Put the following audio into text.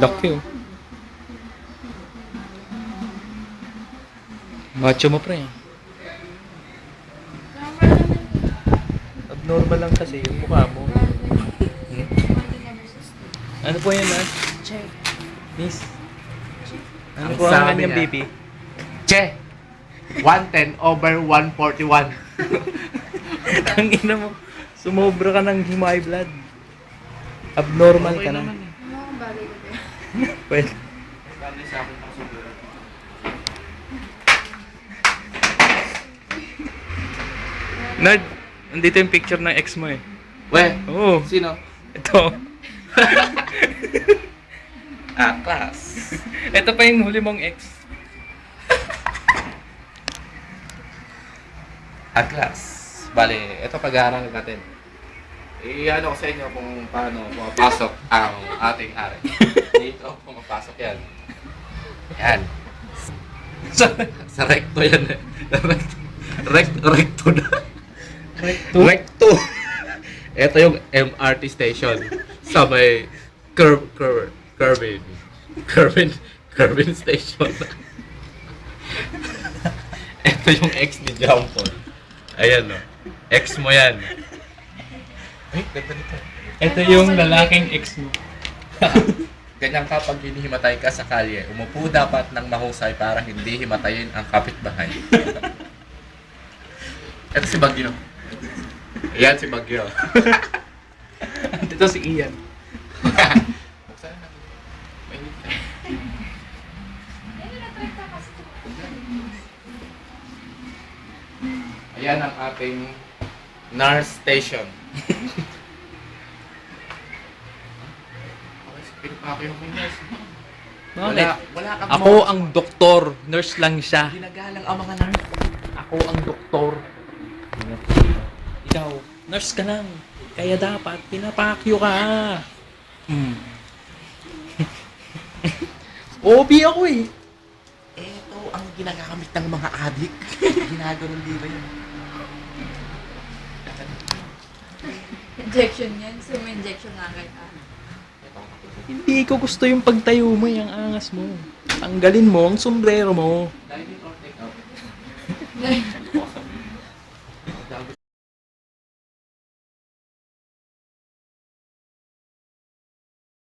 Laki oh. Macho mo pre. Abnormal lang kasi yung mukha mo. Hmm? Ano po yan ah? Check. Miss? Ano Ang po ang sabi kanyang niya. baby? Che! 110 over 141. Ang ina mo. Sumobra ka ng high blood. Abnormal ka na. Ano akong bagay ko ba? Pwede. Nerd, nandito yung picture ng ex mo eh. We, Oo, sino? ito. Class. ito pa yung huli mong ex. Class. Bale, ito pag-aaral natin. I-ano ko sa inyo kung paano pumapasok ang ating ari. Dito, pumapasok yan. Yan. Sa, sa recto yan eh. Recto. Recto, recto na. Recto? Recto. Ito yung MRT station sa may curve, curve, curving. Curving, curving station. Ito yung ex ni Paul. Ayan o. Ex mo yan. Ay, ganda nito. Ito yung lalaking ex mo. Ganyan kapag hinihimatay ka sa kalye, umupo dapat ng mahusay para hindi himatayin ang kapitbahay. Ito si Bagyo. Ayan si Bagyo. Ito si Ian. Buksan na. Mainit na. Ayan ang ating nurse station. Pinapakyo mo yung nurse. Bakit? Wala, wala kang Ako ang doktor. Nurse lang siya. Ginagalang ang mga nurse. Ako ang doktor. Ikaw, nurse ka lang. Kaya dapat, pinapakyo ka. Hmm. OB ako eh. Ito ang ginagamit ng mga adik. Ginaganon di ba yun? Injection yan. So, may injection nga kayo. Ah. Hindi ko gusto yung pagtayo mo, yung angas mo. Tanggalin mo ang sombrero mo. Dahil.